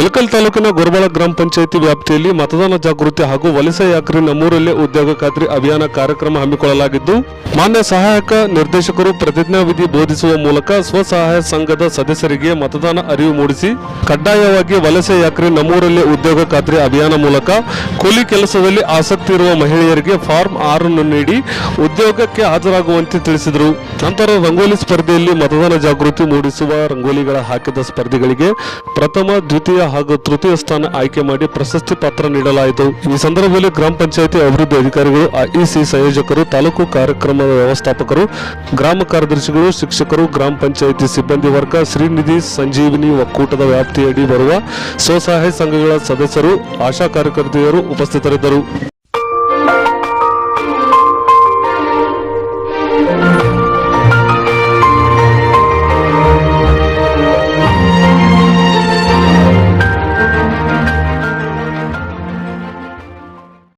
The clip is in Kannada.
ಇಳಕಲ್ ತಾಲೂಕಿನ ಗುರುಬಳ ಗ್ರಾಮ ಪಂಚಾಯಿತಿ ವ್ಯಾಪ್ತಿಯಲ್ಲಿ ಮತದಾನ ಜಾಗೃತಿ ಹಾಗೂ ವಲಸೆ ಯಾಕ್ರಿ ನಮ್ಮೂರಲ್ಲೇ ಉದ್ಯೋಗ ಖಾತ್ರಿ ಅಭಿಯಾನ ಕಾರ್ಯಕ್ರಮ ಹಮ್ಮಿಕೊಳ್ಳಲಾಗಿದ್ದು, ಮಾನ್ಯ ಸಹಾಯಕ ನಿರ್ದೇಶಕರು ಪ್ರತಿಜ್ಞಾವಿಧಿ ಬೋಧಿಸುವ ಮೂಲಕ ಸ್ವಸಹಾಯ ಸಂಘದ ಸದಸ್ಯರಿಗೆ ಮತದಾನ ಅರಿವು ಮೂಡಿಸಿ, ಕಡ್ಡಾಯವಾಗಿ ವಲಸೆ ಯಾಕ್ರಿ ನಮ್ಮೂರಲ್ಲೇ ಉದ್ಯೋಗ ಖಾತ್ರಿ ಅಭಿಯಾನ ಮೂಲಕ ಕೂಲಿ ಕೆಲಸದಲ್ಲಿ ಆಸಕ್ತಿ ಇರುವ ಮಹಿಳೆಯರಿಗೆ ಫಾರ್ಮ್ ಆರನ್ನು ನೀಡಿ ಉದ್ಯೋಗಕ್ಕೆ ಹಾಜರಾಗುವಂತೆ ತಿಳಿಸಿದರು. ನಂತರ ರಂಗೋಲಿ ಸ್ಪರ್ಧೆಯಲ್ಲಿ ಮತದಾನ ಜಾಗೃತಿ ಮೂಡಿಸುವ ರಂಗೋಲಿಗಳ ಹಾಕಿದ ಸ್ಪರ್ಧಿಗಳಿಗೆ ಪ್ರಥಮ, ದ್ವಿತೀಯ ಹಾಗೂ ತೃತೀಯ ಸ್ಥಾನ ಆಯ್ಕೆ ಮಾಡಿ ಪ್ರಶಸ್ತಿ ಪತ್ರ ನೀಡಲಾಯಿತು. ಈ ಸಂದರ್ಭದಲ್ಲಿ ಗ್ರಾಮ ಪಂಚಾಯಿತಿ ಅಭಿವೃದ್ಧಿ ಅಧಿಕಾರಿಗಳು, ಐಇಸಿ ಸಂಯೋಜಕರು, ತಾಲೂಕು ಕಾರ್ಯಕ್ರಮದ ವ್ಯವಸ್ಥಾಪಕರು, ಗ್ರಾಮ ಕಾರ್ಯದರ್ಶಿಗಳು, ಶಿಕ್ಷಕರು, ಗ್ರಾಮ ಪಂಚಾಯಿತಿ ಸಿಬ್ಬಂದಿ ವರ್ಗ, ಶ್ರೀನಿಧಿ ಸಂಜೀವಿನಿ ಒಕ್ಕೂಟದ ವ್ಯಾಪ್ತಿಯಡಿ ಬರುವ ಸ್ವಸಹಾಯ ಸಂಘಗಳ ಸದಸ್ಯರು, ಆಶಾ ಕಾರ್ಯಕರ್ತೆಯರು ಉಪಸ್ಥಿತರಿದ್ದರು.